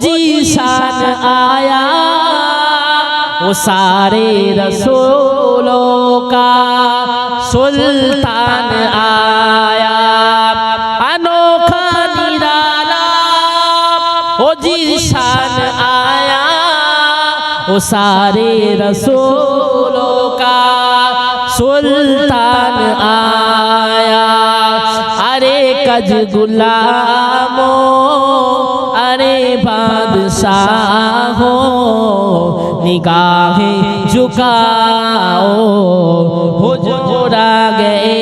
जी शान आया वो सारे रसूलों का सुल्तान आया अनोखा निराला वो जी शान आया वो सारे रसूलों का सुल्तान आया अरे कज गुलामो अरे بادشاہ ہو نگاہیں جھکاؤ ہو جوڑا گئے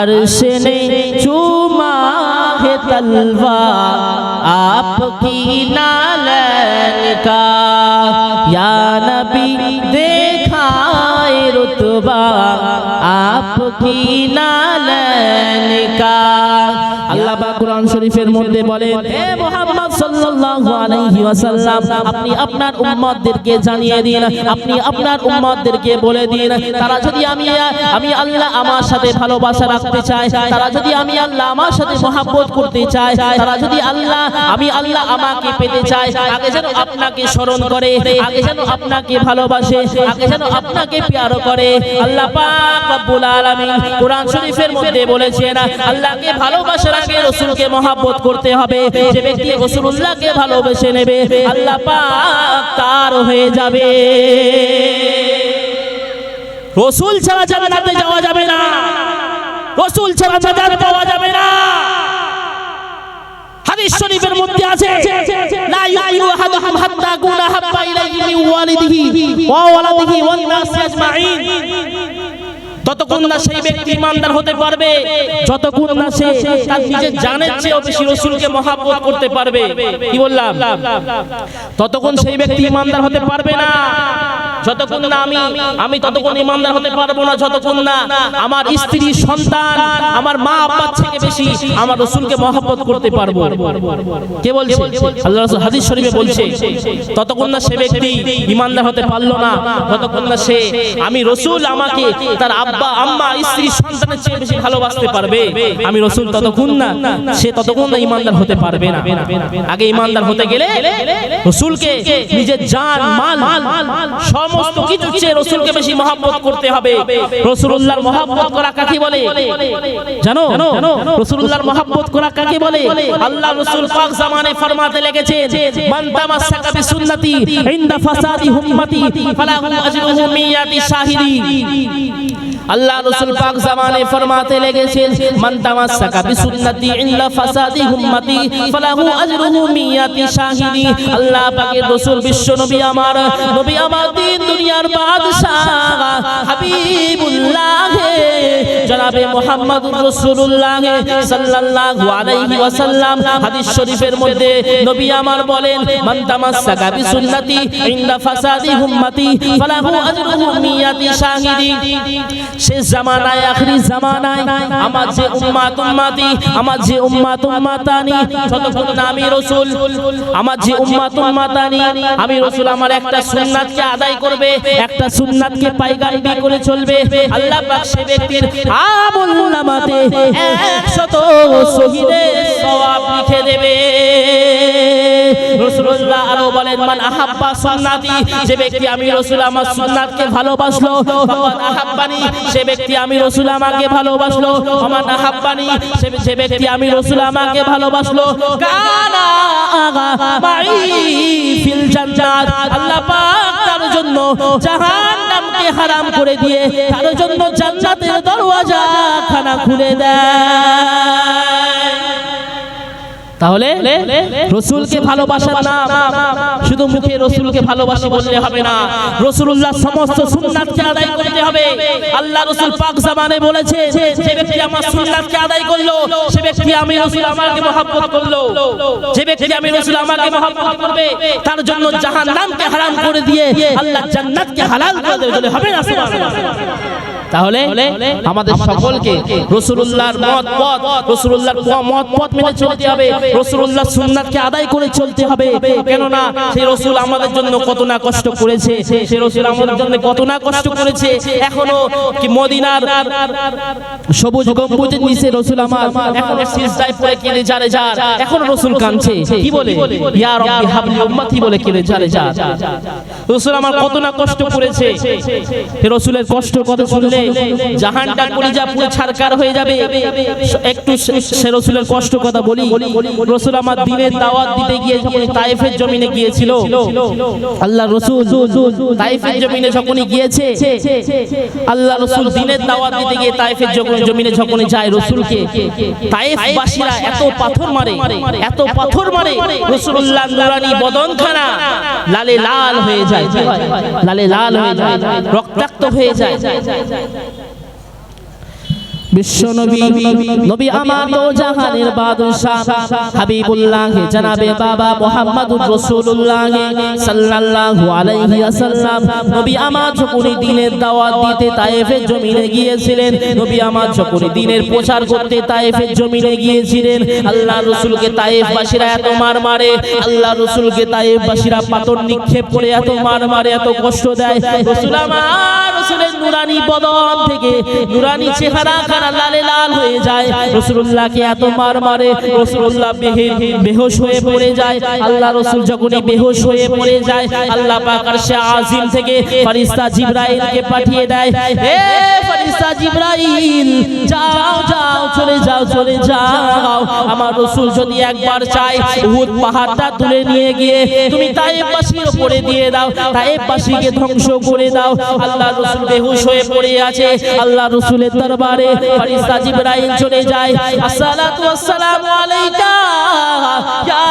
अर्श ने चूमा है तलवा आपकी नालन का या नबी देखा है रुतबा आपकी नालन का আল্লাহ পাক কোরআন শরীফের মধ্যে বলেন হে মুহাম্মদ সাল্লাল্লাহু আলাইহি ওয়াসাল্লাম, আপনি আপনার উম্মতদেরকে জানিয়ে দিন, আপনি আপনার উম্মতদেরকে বলে দিন, তারা যদি আমি আমি আল্লাহ আমার সাথে ভালোবাসা রাখতে চায়, তারা যদি আমি আল্লাহ আমার সাথে মহাব্বত করতে চায়, তারা যদি আল্লাহ, আমি আল্লাহ আমাকে পেতে চায়, আগে যেন আপনাকে স্মরণ করে, আগে যেন আপনাকে ভালোবাসে, আগে যেন আপনাকে প্যারো করে, আল্লাহ পাক রব্বুল আলামিন কোরআন শরীফের মধ্যে বলেছেন, আল্লাহকে ভালোবাসার আগে রসুলকে মহাব্বত করতে হবে, যে ব্যক্তি রসুলুল্লাহকে ভালোবেসে নেবে, আল্লাহ পাক তার হয়ে যাবে। রসুল ছাড়া জান্নাতে যাওয়া যাবে না। রসুল ছাড়া জান্নাত পাওয়া যাবে না। হাদিস শরীফের মধ্যে আছে, লা ইউমিনু আহাদুকুম হাত্তা কুনা হাব্বা ইলাইহি ওয়ালিদিহি ওয়া ওয়ালাদিহি ওয়ান নাসি আজমাইন ততক্ষণ না সেই ব্যক্তি ইমানদার হতে পারবে, যতক্ষণ না সে তার নিজের জানের চেয়ে বেশি রসুলকে মহাব্বত করতে পারবে। কি বললাম? ততক্ষণ সেই ব্যক্তি ইমানদার হতে পারবে না। যতক্ষণ না আমি আমি ততক্ষণ ইমানদার হতে পারব না, যতক্ষণ না আমার স্ত্রী, সন্তান, আমার মা আব্বার থেকে বেশি আমার রসুলকে মহাব্বত করতে পারব। কে বলছে? আল্লাহ রাসূল হাদিস শরীফে বলছে, ততক্ষণ না সে ব্যক্তি ইমানদার হতে পারল না, ততক্ষণ না সে, আমি রসুল আমাকে তার আব্বা, আম্মা, স্ত্রী, সন্তানের চেয়ে বেশি ভালোবাসতে পারবে। আমি রসুল ততক্ষণ না, সে ততক্ষণ না ইমানদার হতে পারবে না। আগে ইমানদার হতে গেলে রসুলকে নিজের জান, মাল সমস্ত কিছু চেয়ে রসুলকে বেশি মহাব্বত করতে হবে। রসুল্লাহর মহাব্বত করা কাকে বলে? জানো? রসুল্লাহর মহাব্বত করা কাকে বলে? আল্লাহ রসুল পাক জামানে ফরমাতে লেগেছে মান তামাসসাকা বিসুন্নতি ইনদা ফাসাদি উম্মতি ফালাহু আজরুহু মিয়াতি শাহিদি আল্লাহ রসুল পাক জামানে ফরমাতে লেগেছেন মান তামাসসাকা বিসুন্নতি ইল্লা ফাসাদি উম্মতি ফালাহু আজরুহু মিয়াতি শাহিদি আল্লাহ পাকের রসুল বিশ্ব নবী আমার নবী আমার দিন দুনিয়ার বাদশাহ হাবিবুল্লাহ। জনাবে মুহাম্মদুর রাসূলুল্লাহ সাল্লাল্লাহু আলাইহি ওয়াসাল্লাম। হাদিস শরীফের মধ্যে নবী আমার বলেন, মান তামাসসাকা বিসুন্নতি ইনদা ফাসাদি উম্মতি ফালাহু আজরুহু মিয়াতি শাহিদি। শেষ জামানায়, আখরি জামানায়, আমার যে উম্মাত উম্মতি, আমার যে উম্মাত উম্মাতানি, যতক্ষণ না আমি রাসূল, আমার যে উম্মাত উম্মাতানি, আমি রাসূল, আমার একটা সুন্নাতকে আদায় করবে, একটা সুন্নাতকে পায়গাম্বি করে চলবে। আল্লাহ পাক সে ব্যক্তির আমল নামাতে 100 শহীদের সওয়াব লিখে দেবে। রাসূলুল্লাহ আরও বলেন আহাব্বা সুন্নাতি, যে ব্যক্তি আমি রাসূল আমার সুন্নাতকে ভালোবাসলো আহাব্বানি সে ব্যক্তি আমি রাসূল আমাকে ভালোবাসলো আল্লাহ জন্য হারাম করে দিয়ে, তার জন্য দরওয়াজা খানা খুলে দেয়। তাহলে রসুলকে ভালোবাসার নাম, শুধু মুখে রসুলকে ভালোবাসি বললে হবে না। রসুল্লাহ সমস্ত সুন্নাতকে আদায় করতে হবে। আল্লাহ রসুল পাক জামানে বলেছে যে ব্যক্তি আমার সুন্নাতকে আদায় করল, সে ব্যক্তি আমি রসুল আমাকে মহাব্বত করল। যে ব্যক্তি আমি রসুল আমাকে মহাব্বত করবে, তার জন্য জাহান্নামকে হারাম করে দিয়ে আল্লাহ জান্নাতকে হালাল করে দেবে হবে না তাহলে আমাদের সকলকে রসুল্লাহর মত পথ রসুল্লাহর মত পথ মেনে চলতে হবে রসুল্লাহ সুন্নাতকে আদায় করে চলতে হবে কেননা সেই রসুল আমাদের জন্য কত না কষ্ট করেছে সেই রসুল আমাদের জন্য কত না কষ্ট করেছে এখনও কি মদিনার সবুজ গম্বুজের নিচে রসুল আমার এখনও সিজদায় পড়ে কেঁদে যারে যার এখন রসুল কাঁদছে কি বলে? ইয়া রব্বি হাবলি উম্মতি বলে কেঁদে যারে যার। রসুল আমার কত না কষ্ট করেছে রসুলের কষ্ট কথা শুনলে জাহানটা কলিজা পুরো ছারকার হয়ে যাবে। একটু সে- রসুলের কষ্ট কথা বলি। রসুল আমার দিনের দাওয়াত দিতে গিয়ে তাইফের জমিনে গিয়েছিল আল্লাহ রসুল তাইফের জমিনে যখনই গিয়েছে আল্লাহ রসুল দিনের দাওয়াত দিতে গিয়ে তাইফের যখন জমিনে যখনই যায় রসুলকে তাইফবাসীরা এত পাথর মারে এত পাথর মারে রসুল্লাহ নুরানি বদনখানা লালে লাল হয়ে যায়। লালে লাল হয়ে যায় রক্তাক্ত হয়ে যায়। 帅帅 নবী নবী আমার দিনের প্রচার করতে তায়েফের জমিনে গিয়েছিলেন, আল্লাহ রাসূলকে তায়েফবাসীরা এত মার মারে, আল্লাহ রাসূলকে তায়েফবাসীরা পাথর নিক্ষেপ করে এত মার মারে, এত কষ্ট দেয়। রাসূল আমার, রাসূলের নুরানি বদন থেকে, নুরানি চেহারা খানা লালে লাল হয়ে যায়। রাসূলুল্লাহকে এত মার মারে, রাসূলুল্লাহ বেহে- বেহুশ হয়ে পড়ে যায়। আল্লাহ রাসূল যখনই বেহুশ হয়ে পড়ে যায়, আল্লাহ পাক আরশে আজিম থেকে জিবরাইলকে পাঠিয়ে দেয়। হে জিবরাইল, যাও যাও, চলে যাও চলে যাও। আমার রাসূল যদি একবার চায়, উহুদ পাহাড়টা তুলে নিয়ে গিয়ে তুমি তায়েফবাসীর উপরে দিয়ে দাও ধ্বংস করে দাও। আল্লাহ রাসূল বেহুশ হয়ে পড়ে আছে। আল্লাহ রসুলের দরবারে ফেরেশতা জিবরাইল চলে যায় আসসালাতু ওয়াসসালামু আলাইকা ইয়া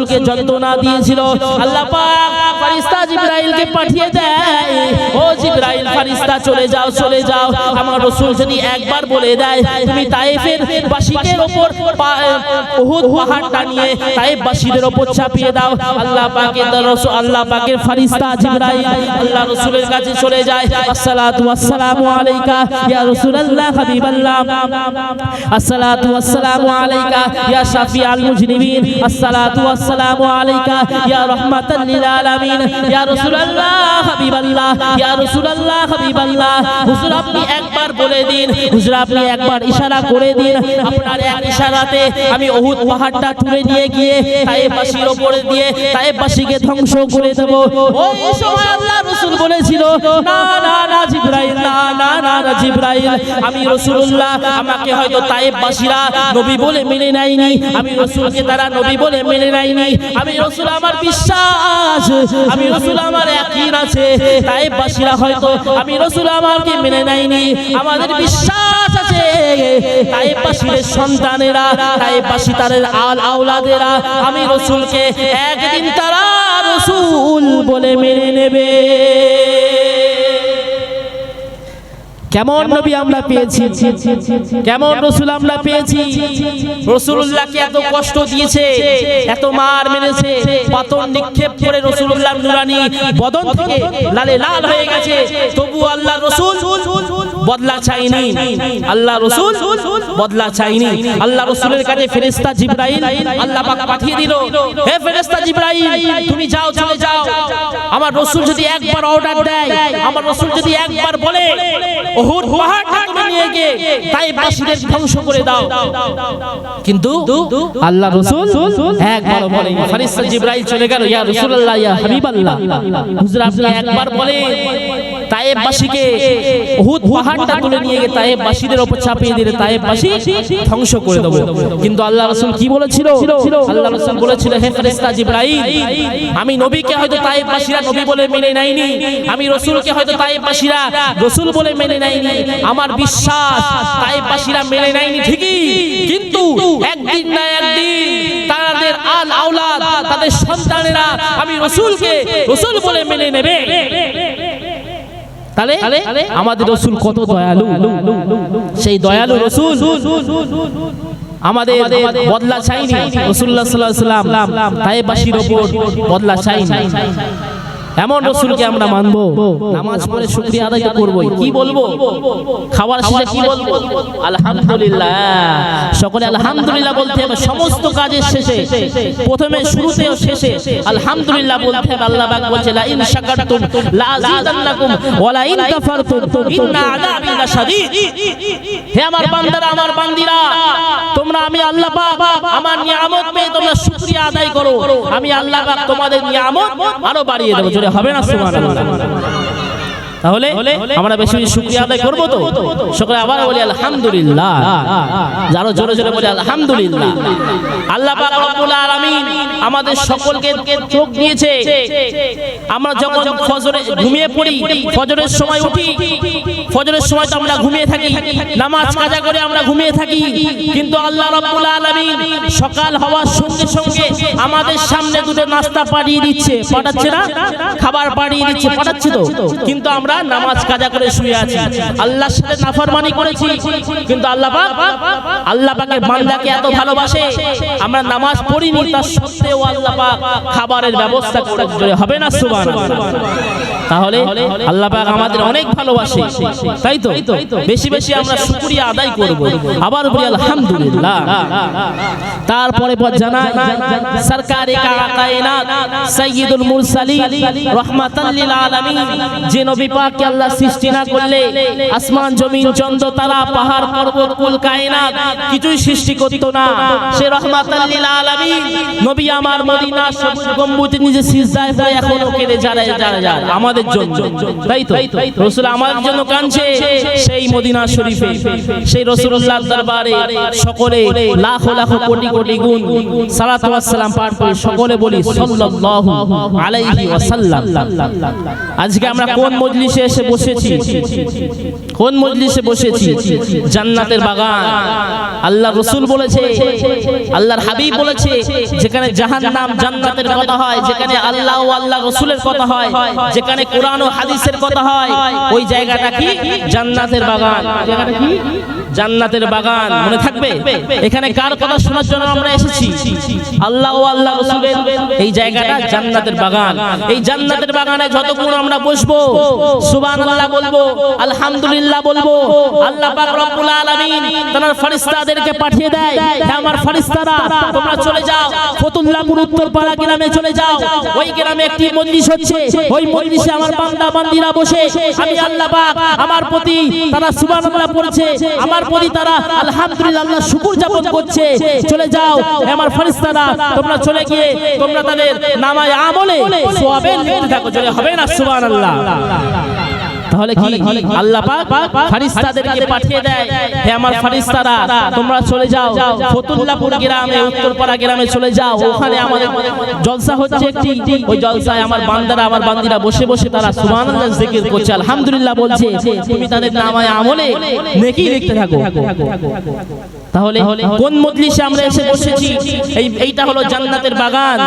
রাসূলকে যন্ত্রণা দিয়েছিল। আল্লাহ পাক ফেরেশতা জিবরাইলকে পাঠিয়ে দেয় ও জিবরাইল, ফেরেশতা চলে যাও চলে যাও। আমার রাসূল যদি একবার বলে দেয়, তুমি তায়েফের বাসীদের উপর উহুদ পাহাড়টা নিয়ে তায়েফবাসীদের উপর চাপিয়ে দাও। আল্লাহ পাকের রাসূল আল্লাহ পাকের ফেরেশতা জিবরাইল, আল্লাহ রাসূলের কাছে চলে যায়। আসসালাতু ওয়াসসালামু আলাইকা ইয়া রাসূলুল্লাহ হাবিবাল্লাহ। আসসালাতু ওয়াসসালামু আলাইকা ইয়া শাফিআল মুজনিবিন আসসালাতু ওয়াসসালামু আলাইকা ইয়া রাহমাতাল লিল আলামিন। ইয়া রাসূলুল্লাহ, হাবিবাল্লাহ, ইয়া রাসূলুল্লাহ, হাবিবাল্লাহ। হুজুর, আপনি একবার বলে দিন। হুজুর, আপনি একবার ইশারা করে দিন। আপনার এক ইশারাতে আমি উহুদ পাহাড়টা তুলে নিয়ে গিয়ে তায়েফবাসীর উপরে দিয়ে তায়েফবাসীকে ধ্বংস করে দেব। ওই সময় আল্লাহ রাসূল বলেছিল, না না না, জিবরাইল, না না না না, জিবরাইল। আমি রাসূলুল্লাহ, আমাকে হয়তো তায়েফবাসীরা নবী বলে মেনে নেয়নি। আমি রাসূলকে তারা নবী বলে মেনে নেয়নি। আমি রসুল আমার বিশ্বাস। আমি রসুল আমার একদিন আছে। তায়েফবাসীরা হয়তো আমি রসুল মেনে আমাদের বিশ্বাস আছে। আল আমি রসুলকে একদিন তারা রসুল বলে মেনে নেবে। কেমন নবী আমরা পেয়েছি? কেমন রসুল আমরা পেয়েছি? রসুল্লাহকে এত কষ্ট দিয়েছে এত মার মেরেছে পাথর নিক্ষেপ করে রসুল্লাহ নুরানি বদন থেকে লালে লাল হয়ে গেছে। তবু আল্লাহ রসুল বদলা চাইনি। আল্লাহ রসুল বদলা চাইনি। আল্লাহ রসুলের কাছে ফেরেস্তা জিব্রাইল আল্লাহ পাক পাঠিয়ে দিল হে ফেরেস্তা জিব্রাইল তুমি যাও চলে যাও। আমার রসুল যদি একবার অর্ডার দেয় আমার রসুল যদি একবার বলে ওহুদ পাহাড়টা তুমি নিয়ে গিয়ে তাই বাসীদের ধ্বংস করে দাও। কিন্তু আল্লাহ রসুল একবার বলে ফেরেশতা জিবরাইল চলে গেল, ইয়া রাসূলুল্লাহ, ইয়া হাবিবাল্লাহ। হুজুর আপনি একবার বলে তায়েববাসীকে উহুদ পাহাড়টা তুলে নিয়ে গিয়ে তায়েববাসীদের উপর চাপিয়ে দিলে তায়েববাসী ধ্বংস করে দেবো। কিন্তু আল্লাহ রাসূল কি বলেছিল? আল্লাহ রাসূল বলেছিল? হে ফেরেশতা জিবরাইল আমি নবীকে হয়তো তায়েববাসীরা নবী বলে মেনে নেয়নি আমি রসুলকে হয়তো তায়েববাসীরা রসুল বলে মেনে নেয়নি আমার বিশ্বাস তায়েববাসীরা মেনে নেয়নি ঠিকই কিন্তু একদিন না একদিন তাদের আল আওলাদ তাদের সন্তানেরা আমি রসুলকে রসুল বলে মেনে নেবে। তাহলে আমাদের রসুল কত দয়ালু? সেই দয়ালু রসুল আমাদের বদলা চাইনি। রসুল্লাহ সাল্লাহ সাল্লাম তাইবাসীর ওপর বদলা চাইনি। এমন রসুলকে আমরা মানবো। নামাজ পড়ে শুকরিয়া আদায় তো করবোই। কি বলব? খাবার শেষে কি বলব? আলহামদুলিল্লাহ। সকলে আলহামদুলিল্লাহ বলতে হবে সমস্ত কাজের শেষে প্রথমে শুরুতে ও শেষে আলহামদুলিল্লাহ বলতে হবে আল্লাহ পাক বলছে লা ইন শাকারতুম লা আযীদান্নাকুম ওয়া লা ইন কাফারতুম ইন্না আযাবি লাশাদীদ হে আমার বান্দারা আমার বান্দিরা তোমরা আমি আল্লাহ পাক আমার নিয়ামত পেয়ে তোমরা শুকরিয়া আদায় করো। আমি আল্লাহ পাক তোমাদের নিয়ামত আরও বাড়িয়ে দেবো। জোরে হবে না সুবহানাল্লাহ তাহলে আমরা বেশি বেশি শুকরিয়া আদায় করব তো। সকলে আবার বলি আলহামদুলিল্লাহ। যারা জোরে জোরে বলি আলহামদুলিল্লাহ। আল্লাহ পাক রব্বুল আলামিন আমাদের সকলকে চোখ দিয়েছে। আমরা যখন ফজরে ঘুমিয়ে পড়ি ফজরের সময় উঠি ফজরের সময় তো আমরা ঘুমিয়ে থাকি। নামাজ কাজা করে আমরা ঘুমিয়ে থাকি। কিন্তু আল্লাহ রাব্বুল আলামিন সকাল হওয়ার সঙ্গে সঙ্গে আমাদের সামনে দুটো নাস্তা পাঠিয়ে দিচ্ছে। পাঠাচ্ছে না? খাবার পাঠিয়ে দিচ্ছে। পাঠাচ্ছে তো। কিন্তু আমরা নামাজ কাজা করে শুয়ে আছি। আল্লাহর সাথে নাফরমানি করেছি। কিন্তু আল্লাহ পাক, আল্লাহ পাকের বান্দাকে এত ভালোবাসে। আমরা নামাজ পড়িনি, তার সত্ত্বেও আল্লাহ পাক খাবারের ব্যবস্থা করে দিলে হবে না, সুবহানাল্লাহ? তাহলে আল্লাহ পাক আমাদের অনেক ভালোবাসে। তাই তো? বেশি বেশি আমরা শুকরিয়া আদায় করব। আবার বলি, আলহামদুলিল্লাহ। তারপরে যে নবী পাককে আল্লাহ সৃষ্টি না করলে আসমান, জমিন, চন্দ্র, তারা, পাহাড়, পর্বত, কুল, কায়নাত কিছুই সৃষ্টি করতো না। সে নবী আমার মদিনা সবুজ নিজে সিজদায় এখনও কেঁদে আমাদের জন্য। তাই তো? রাসূল জন্য কাঁদছে, সেই মদিনা শরীফে। সেই রাসূলুল্লাহর দরবারে সকলে লাখ লাখ কোটি কোটি গুণ সালাতু ওয়াসসালাম পাঠ করে। সকলে বলি সাল্লাল্লাহু আলাইহি ওয়াসাল্লাম। আজকে আমরা কোন মজলিসে এসে বসেছি? কোন মজলিসে বসেছি? জান্নাতের বাগান। আল্লাহ রসুল বলেছে, আল্লাহর হাবিব বলেছে, যেখানে জাহান্নাম জান্নাতের কথা হয়, যেখানে আল্লাহ ও আল্লাহ রসুলের কথা হয়, যেখানে কোরআন ও হাদিসের কথা হয়, ওই জায়গাটা কি? জান্নাতের বাগান। জান্নাতের বাগান মনে থাকবে? এখানে কার কথা শোনার জন্য আমরা এসেছি। আল্লাহ ও আল্লাহ রসুলের এই জায়গাটা জান্নাতের বাগান। এই জান্নাতের বাগানে যতক্ষণ আমরা বসবো, সুবহানাল্লাহ বলব, আলহামদুলিল্লাহ বলব, আল্লাহ পাক রব্বুল আলামিন তার ফেরেশতাদেরকে পাঠিয়ে দেয়, হে আমার ফেরেশতারা, তোমরা চলে যাও ফতুল্লাহপুর উত্তরপাড়া গ্রামে চলে যাও। ওই গ্রামে একটি মজলিস হচ্ছে, ওই মজলিসে আমার বান্দা, বান্দিরা বসে, আমি আল্লাহ পাক আমার প্রতি তারা সুবহানাল্লাহ পড়ছে আমার প্রতি তারা আলহামদুলিল্লাহ, আল্লাহ শুকর যাপন করছে, চলে যাও। আমার ফেরেশতারা, তোমরা চলে গিয়ে তোমরা তাদের নামায় আমলে সওয়াবের লিখতে থাকো। চলে হবে না? সুবহানাল্লাহ। তাহলে কি? আল্লাহ পাক ফেরেশতাদেরকে পাঠিয়ে দেয়, হে আমার ফেরেশতারা, তোমরা চলে যাও। ফতুল্লাহপুর গ্রামে, উত্তরপাড়া গ্রামে চলে যাও। ওখানে আমাদের জলসা হচ্ছে একটি। ওই জলসায় আমার বান্দারা, আমার বান্দিরা বসে বসে তারা সুবহানাল্লাহ জিকির করছে। আলহামদুলিল্লাহ বলছে, তুমি তাদের নামায় আমলে নেকি লিখতে থাকো। তাহলে কোন মজলিসে আমরা এসে বসেছি? এই এইটা হলো জান্নাতের বাগান।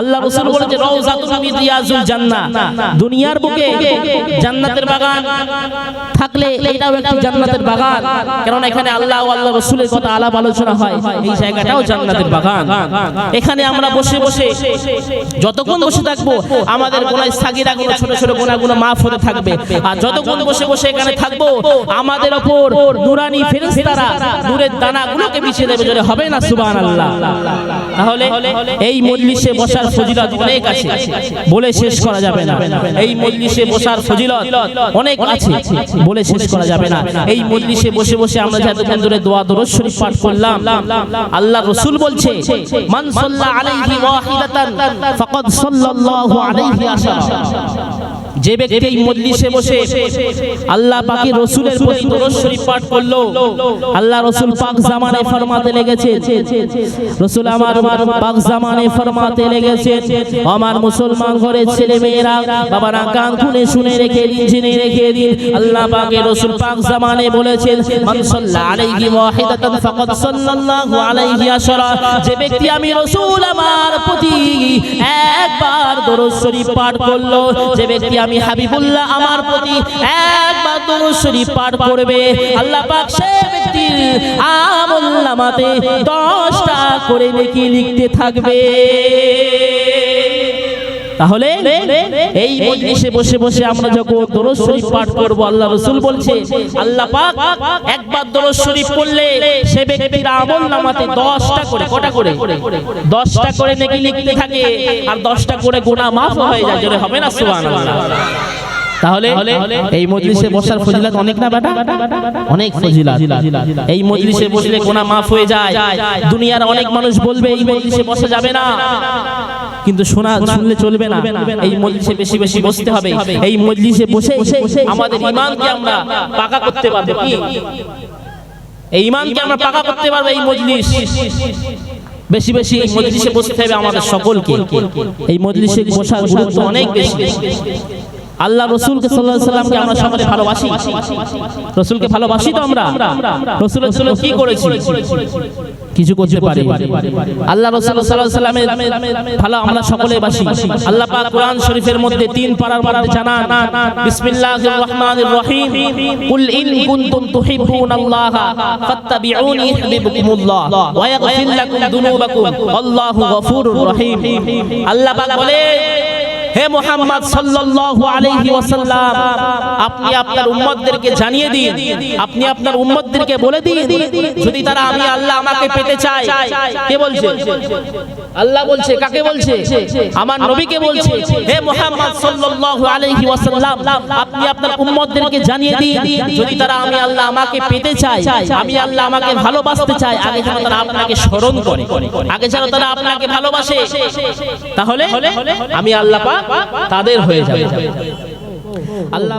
আল্লাহ রাসূল বলেছে রওজাতুন মিন রিয়াজুল জান্নাহ। দুনিয়ার বুকে জান্নাতের বাগান। থাকলে এটাও একটি জান্নাতের বাগান। কারণ এখানে আল্লাহ ও আল্লাহ রাসূলের কথা আলাপ আলোচনা হয়। এই জায়গাটাও জান্নাতের বাগান। এখানে আমরা বসে বসে যতক্ষণ বসে থাকব আমাদের গোনায় সাগিরা গুলো ছোট ছোট গোনাগুলো মাফ হতে থাকবে। আর যতক্ষণ বসে বসে এখানে থাকব আমাদের ওপর নুরানি ফেরেশতারা নূরের দানাগুলোকে বিছিয়ে দেবে যদি হবে না, সুবহানাল্লাহ। তাহলে এই মজলিসে বসার ফজিলত অনেক আছে, বলে শেষ করা যাবে না। এই মজলিসে বসার ফজিলত অনেক আছে, বলে শেষ করা যাবে না। এই মজলিসে বসে বসে আমরা যতক্ষণ ধরে দোয়া দরুদ শরীফ পাঠ করলাম, আল্লাহ রাসূল বলছে, মান সাল্লা আলাইহি ওয়াহিদাতান, ফাকাদ সাল্লাল্লাহু আলাইহি আশারা যে ব্যক্তি এই মজলিসে বসে আল্লাহ পাকি রসুলের প্রতি দরুদ শরীফ পাঠ করল। আল্লাহ রসুল পাক জামানে ফরমাতে লেগেছে রসুল আমার পাক জামানে ফরমাতে লেগেছে আমার মুসলমান ঘরের ছেলে মেয়েরা বাবারা কান খুলে শুনে রেখে দিন জেনে রেখে দিন। আল্লাহ পাকে রসুল পাক জামানে বলেছেন মান সাল্লা আলাইহি ওয়াহিদাতান ফাকাদ সাল্লাল্লাহু আলাইহি আশরা। যে ব্যক্তি আমি রসুল আমার প্রতি একবার দরুদ শরীফ পাঠ করল যে ব্যক্তি আমি হাবিবুল্লাহ আমার প্রতি একবার শরীফ পাঠ করবে। আল্লাহ পাক সে ব্যক্তির আমল নামাতে 10টা করে নেকি লিখতে থাকবে। তাহলে এই মজলিসে বসে বসে আমরা যখন দরুদ শরীফ পাঠ করব আল্লাহ রাসূল বলছে আল্লাহ পাক একবার দরুদ শরীফ পড়লে সে ব্যক্তির আমল নামাতে 10টা করে কটা করে? 10টা করে নেকি লিখতে থাকে আর 10টা করে গুনাহ maaf হয়ে যায় জোরে হবে না? সুবহানাল্লাহ। তাহলে এই মজলিসে বসার ফজিলত অনেক না বেটা? অনেক ফজিলত। এই মজলিসে বসলে গোনা মাফ হয়ে যায়। দুনিয়ার অনেক মানুষ বলবে এই মজলিসে বসা যাবে না। কিন্তু শোনা শুনলে চলবে না। এই মজলিসে বেশি বেশি বসতে হবে। এই মজলিসে বসে আমাদের ইমানকে আমরা পাকা করতে পারব কি? এই ইমানকে আমরা পাকা করতে পারব এই মজলিস। বেশি বেশি এই মজলিসে বসতে হবে আমাদের সকলকে। এই মজলিসে বসার গুরুত্ব অনেক বেশি। আল্লাহ রসুলকে সাল্লাহ সাল্লামকে আমরা সকলে ভালোবাসি। রসুলকে ভালোবাসি তো আমরা। রসুল রসুল কি করেছি? কিছু করতে পারি। আল্লাহ রসুল সাল্লাহ সাল্লামের ভালো আমরা সকলে বাসি। আল্লাহ পাক কোরআন শরীফের মধ্যে তিন পারার মধ্যে জানান বিসমিল্লাহির রহমানির রহিম। কুল ইন কুনতুম তুহিব্বুনাল্লাহ ফাত্তাবিউনি ইউহিব্বুকুমুল্লাহ ওয়া ইয়াগফির লাকুম যুনুবাকুম আল্লাহু গফুরুর রহিম আল্লাহ পাক বলে হে মোহাম্মদ সাল্লাল্লাহু আলাইহি ওয়াসাল্লাম, আপনি আপনার উম্মতদেরকে জানিয়ে দিন, আপনি আপনার উম্মতদেরকে বলে দিন, যদি তারা আমি আল্লাহ আমাকে পেতে চায়, কে বলছে? আল্লাহ বলছে, কাকে বলছে? আমার নবীকে বলছে। হে মোহাম্মদ সাল্লাল্লাহু আলাইহি ওয়াসাল্লাম, আপনি আপনার উম্মতদেরকে জানিয়ে দিন, যদি তারা আমি আল্লাহ আমাকে পেতে চায়, আমি আল্লাহ আমাকে ভালোবাসতে চাই, আগে যেন তারা আপনাকে স্মরণ করে, আগে যেন তারা আপনাকে ভালোবাসে, তাহলে আমি আল্লাহ পাক তাদের হয়ে যাবে। আল্লাহ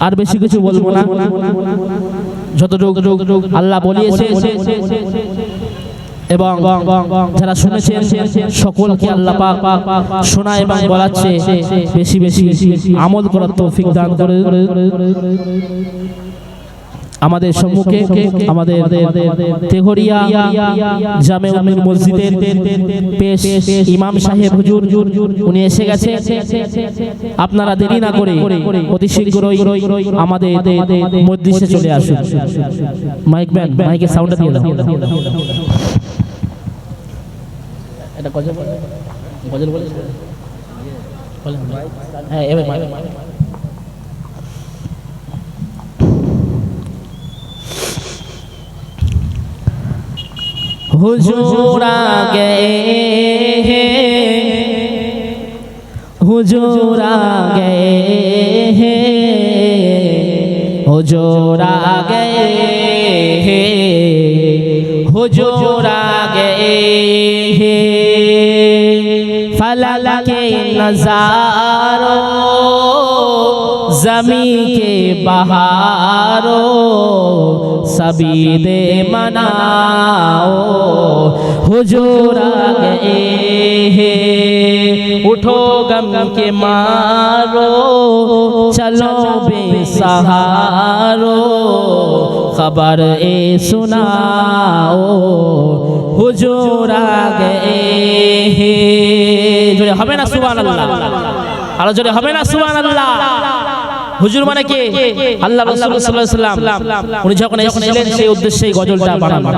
আর বেশি কিছু বলব না। যতটুকু আল্লাহ বলিয়েছে এবং যারা শুনেছেন সকলকে আল্লাহ পাক শোনা এবং বলাচ্ছে বেশি বেশি আমল করার তৌফিক দান করে আমাদের সম্মুখে, আমাদের তেহরিয়া জামে উমির মসজিদের পেশ ইমাম সাহেব হুজুর, উনি এসে গেছে। আপনারা দেরি না করে অতি শীঘ্রই আমাদের মসজিদে চলে আসুন। মাইক ব্যান মাইকের সাউন্ডটা দিয়ে দাও। এটা গজল গজল বলে? হ্যাঁ এবার हुजूर आ गए हैं। हुजूर आ गए हैं। हुजूर आ गए हैं। हुजूर आ गए हैं। फलल के नजारों जमी के बहारों सभी दे मनाओ हुजूर आ गए हैं उठो गम के मारो चलो बेसहारो खबर ए सुनाओ हुजूर आ गए हैं জোরে হবে না সুবহানাল্লাহ আরো জোরে হবে না সুবহানাল্লাহ হুজুর মানে কে? আল্লাহ সাল্লাম উনি যখন এসেছিলেন সেই উদ্দেশ্যে এই গজলটা বানানো।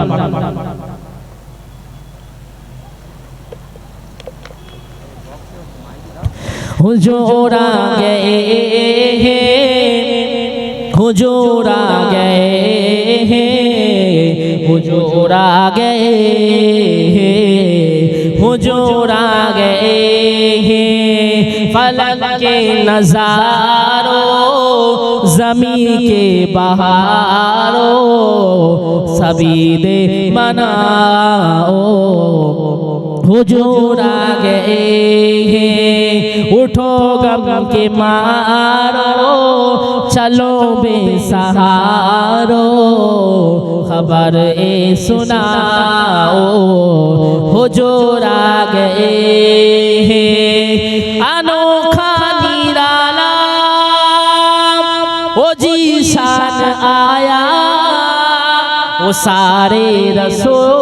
হুজুর আ গয়ে হে হুজুর আ গয়ে হে হুজুর আ গয়ে হে। हुजूर आ गए हैं फलक के नजारों जमी के बहारों सभी दे मनाओ हुजूर आ गए हैं उठो गम के मारो चलो बेसहारो खबर ए सुनाओ हुजूर आ गए हैं अनोखा निराला ओ जी शान आया वो सारे रसूलों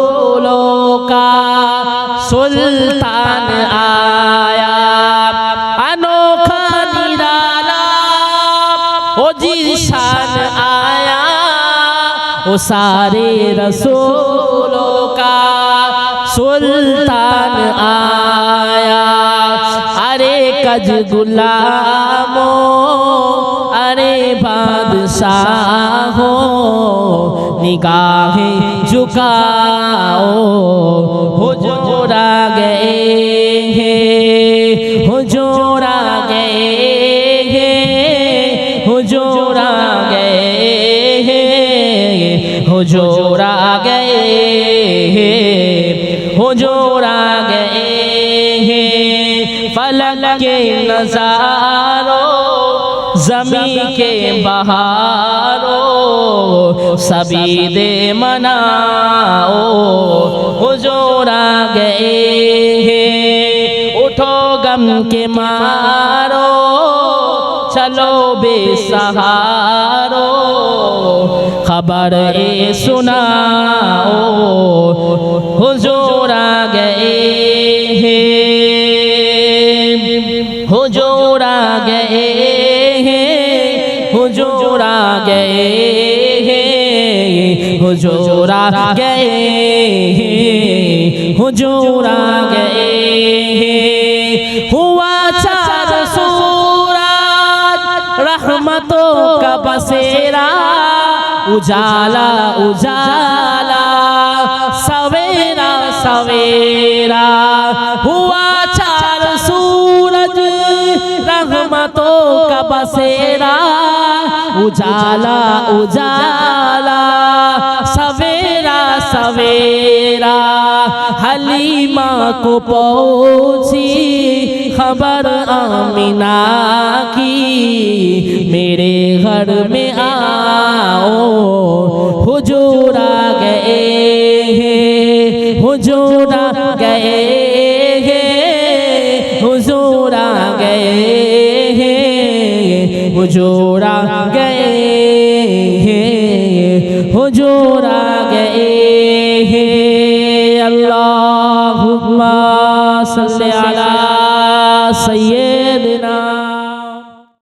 सारे रसूलों का सुल्तान आया अरे कज गुलामो अरे बादशाहो निगाहें झुकाओ हुजूर आ गए नजारों जमी के बहारो सभी दे मनाओ हुजूर आ गए हैं उठो गम के मारो चलो बेसहारो खबर ए सुनाओ हुजूर आ गए हैं हुजूर आ गए हैं हुजूर आ गए हैं हुजूर आ गए हैं हुजूर आ गए हैं हुआ चार सूरज रहमतों का बसेरा उजाला उजाला सवेरा सवेरा हुआ उजाला उजाला, सवेरा सवेरा। हलीमा को पहुँची, खबर आमिना की। मेरे घर में आओ, हुजूर गए हैं, हुजूर गए হুজুর আ গয়ে হে হুজুর আ গয়ে হে আল্লাহুম্মা সাল্লি আলা সাইয়্যিদিনা